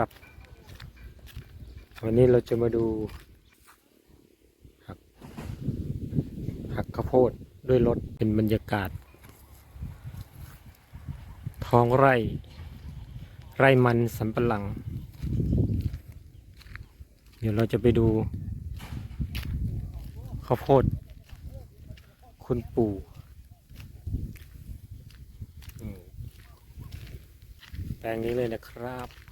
ครับ วันนี้เราจะมาดูหักหักข้าวโพดด้วยรถเป็นบรรยากาศ ท้องไร่ ไร่มันสำปะหลัง เดี๋ยวเราจะไปดูข้าวโพด คุณปู่แปลงนี้เลยนะครับ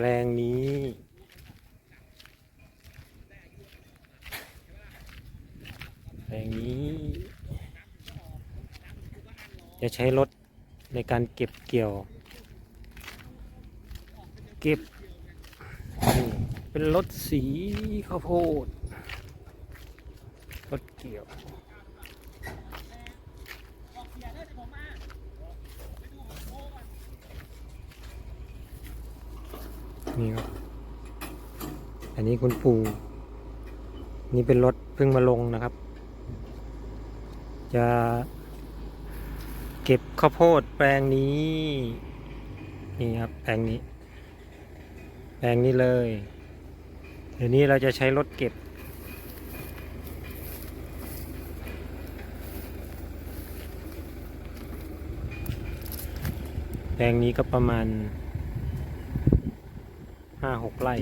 แปลงนี้ แปลงนี้ จะใช้รถในการเก็บเกี่ยว เก็บ เป็นรถสีข้าวโพดรถเกี่ยว นี่ครับ อันนี้คุณปู่นี่เป็นรถเพิ่งมาลงนะครับ จะเก็บข้าวโพดแปลงนี้ นี่ครับแปลงนี้ แปลงนี้เลยเดี๋ยวนี้เราจะใช้รถเก็บ แปลงนี้ก็ประมาณ ห้าหกไร่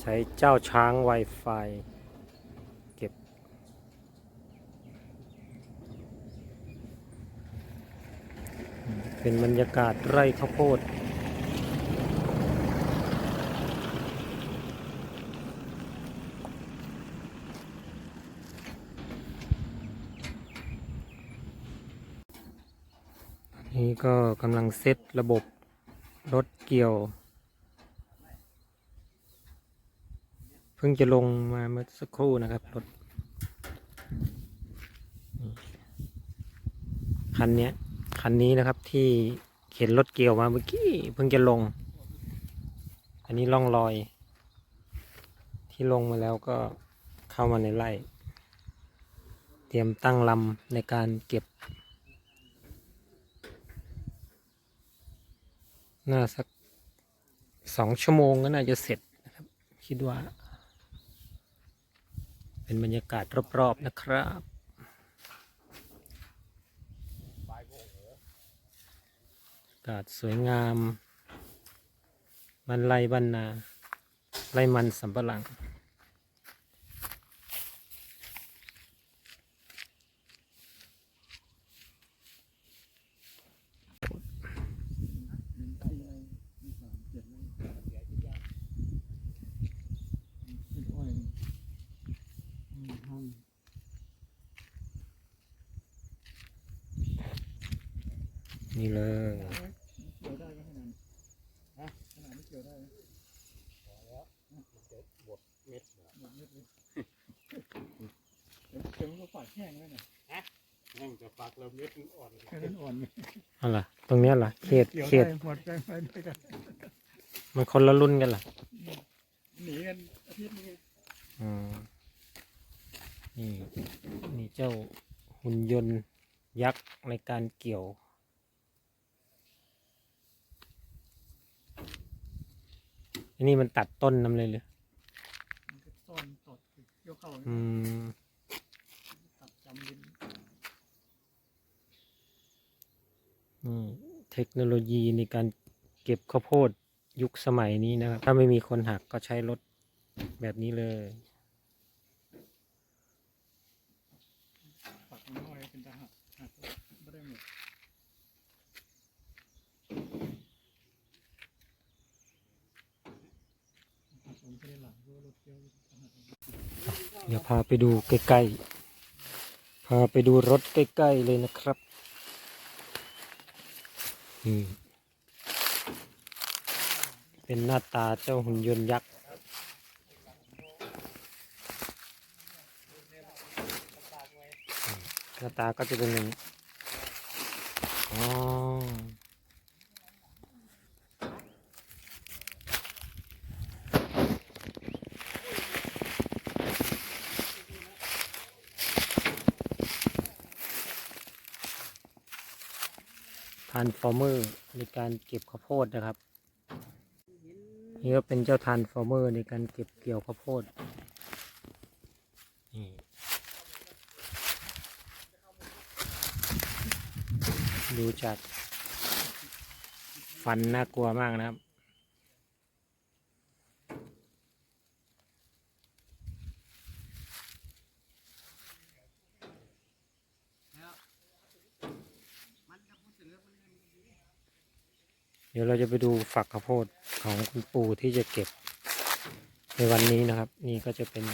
ใช้เจ้าช้าง Wi-Fi เก็บ เป็นบรรยากาศไร่ข้าวโพด นี่ก็กำลังเซตระบบรถเกี่ยว เพิ่งจะลงมาเมื่อสักครู่นะครับรถคันนี้คันนี้นะครับที่เข็นรถเกี่ยวมาเมื่อกี้เพิ่งจะลง อันนี้ล่องรอย ที่ลงมาแล้วก็เข้ามาในไร่ เตรียมตั้งลำในการเก็บ น่าสักสองชั่วโมงก็น่าจะเสร็จนะครับ คิดว่า เป็นบรรยากาศรอบๆนะครับอากาศสวยงาม บันไลบันนา ไรมันสำปะหลัง นี่เลยเกี่ยวได้ก็ขนาดฮะขนาดนี้เกี่ยวได้ไหมหมดเม็ดหมดเม็ดเลยเดี๋ยวเดี๋ยวมันก็ฝาดแห้งแล้วนะแห้งจะฟักแล้วเม็ดมันอ่อนแค่นั้นอ่อนเลยเอาล่ะตรงเนี้ยล่ะเขตเกี่ยวเขได้ตหมดไปไปด้วยกันมันคนละรุ่นกันล่ะหนีกันอาทิตย์นึงอืมนี่นี่เจ้าหุ่นยนต์ยักษ์ในการเกี่ยว อันนี้มันตัดต้นน้ำเลยเลยมันก็ซ่อนตดเกี่ยวเข้าอืมตัดจำดินนี่เทคโนโลยีในการเก็บข้าวโพดยุคสมัยนี้นะครับ ถ้าไม่มีคนหักก็ใช้รถแบบนี้เลย ปักน้อยเป็นตาหักหักไม่ได้หมดหักผมไม่ได้หลัง เดี๋ยวพาไปดูใกล้ๆ พาไปดูรถใกล้ๆเลยนะครับนี่เป็นหน้าตาเจ้าหุ่นยนต์ยักษ์ หน้าตาก็จะเป็นอย่างนี้อ๋อ ทานฟอร์เมอร์ในการเก็บข้าวโพดนะครับ นี่ก็เป็นเจ้าทานฟอร์เมอร์ในการเก็บเกี่ยวข้าวโพดนี่ดูจากฟันน่ากลัวมากนะครับ ดี๋ยวเราจะไปดูฝักข้าวโพดของคุณปู่ที่จะเก็บ ในวันนี้นะครับ นี่ก็จะเป็น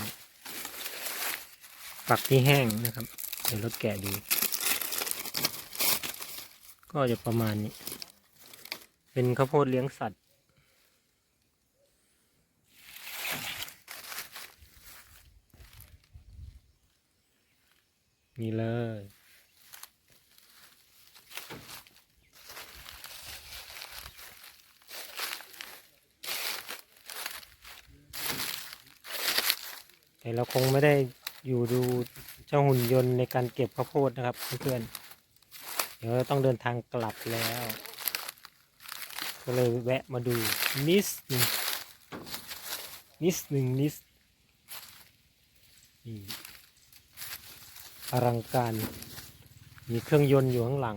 ฝักที่แห้งนะครับ เดี๋ยวเราแกะดู ก็จะประมาณนี้ เป็นข้าวโพดเลี้ยงสัตว์นี่เลย เราคงไม่ได้อยู่ดูเจ้าหุ่นยนต์ในการเก็บข้าวโพดนะครับเพื่อนๆเดี๋ยวเราต้องเดินทางกลับแล้ว ก็เลยแวะมาดูนิดหนึ่งนิดหนึ่งนิดนี่อลังการ มีเครื่องยนต์อยู่ข้างหลัง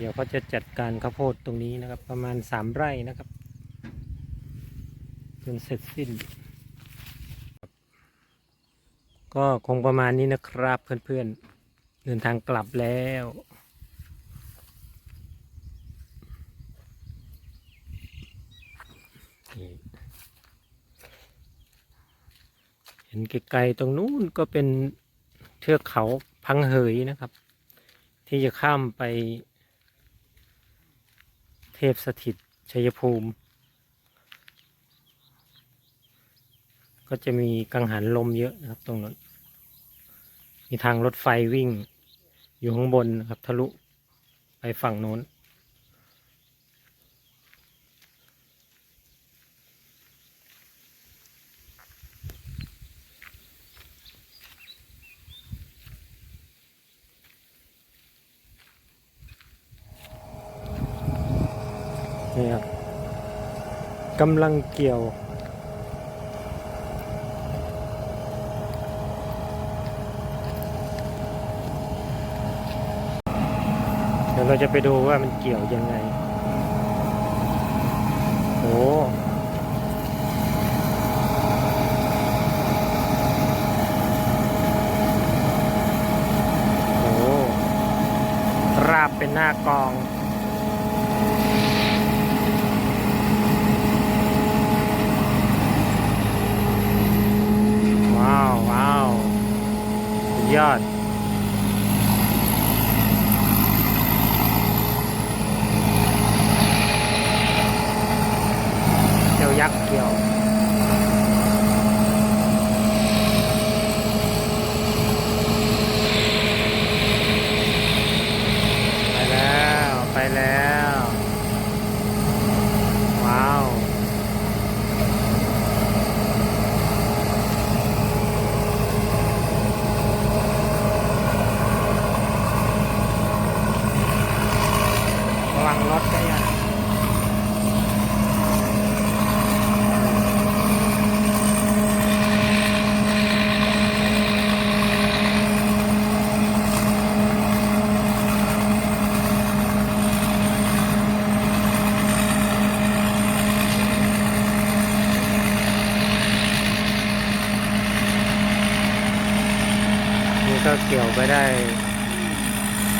เดี๋ยวเขาจะจัดการข้าวโพดตรงนี้นะครับ ประมาณสามไร่นะครับจนเสร็จสิ้น ก็คงประมาณนี้นะครับเพื่อนๆเดินทางกลับแล้วเห็นไกลๆตรงนู้นก็เป็นเทือกเขาพังเหยนะครับ ที่จะข้ามไป ทพสถิตชัยภูมิ ก็จะมีกังหันลมเยอะนะครับ ตรงนั้น มีทางรถไฟวิ่ง อยู่ข้างบนนะครับ ทะลุไปฝั่งโน้นครับ กำลังเกี่ยว เดี๋ยวเราจะไปดูว่ามันเกี่ยวยังไงโอ้โหราบเป็นหน้ากอง ว้าว ว้าวสุดยอด เกี่ยวยักษ์เกี่ยว ไปแล้ว ไปแล้ว ว้าว ระวังรถก็ยังนี่ก็ เกี่ยวไปได้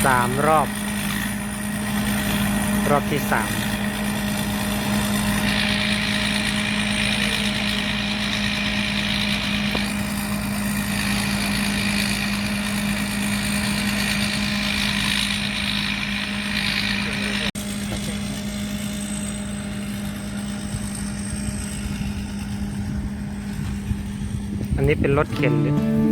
สามรอบ รอบที่สามอันนี้เป็นรถเข็นหรือ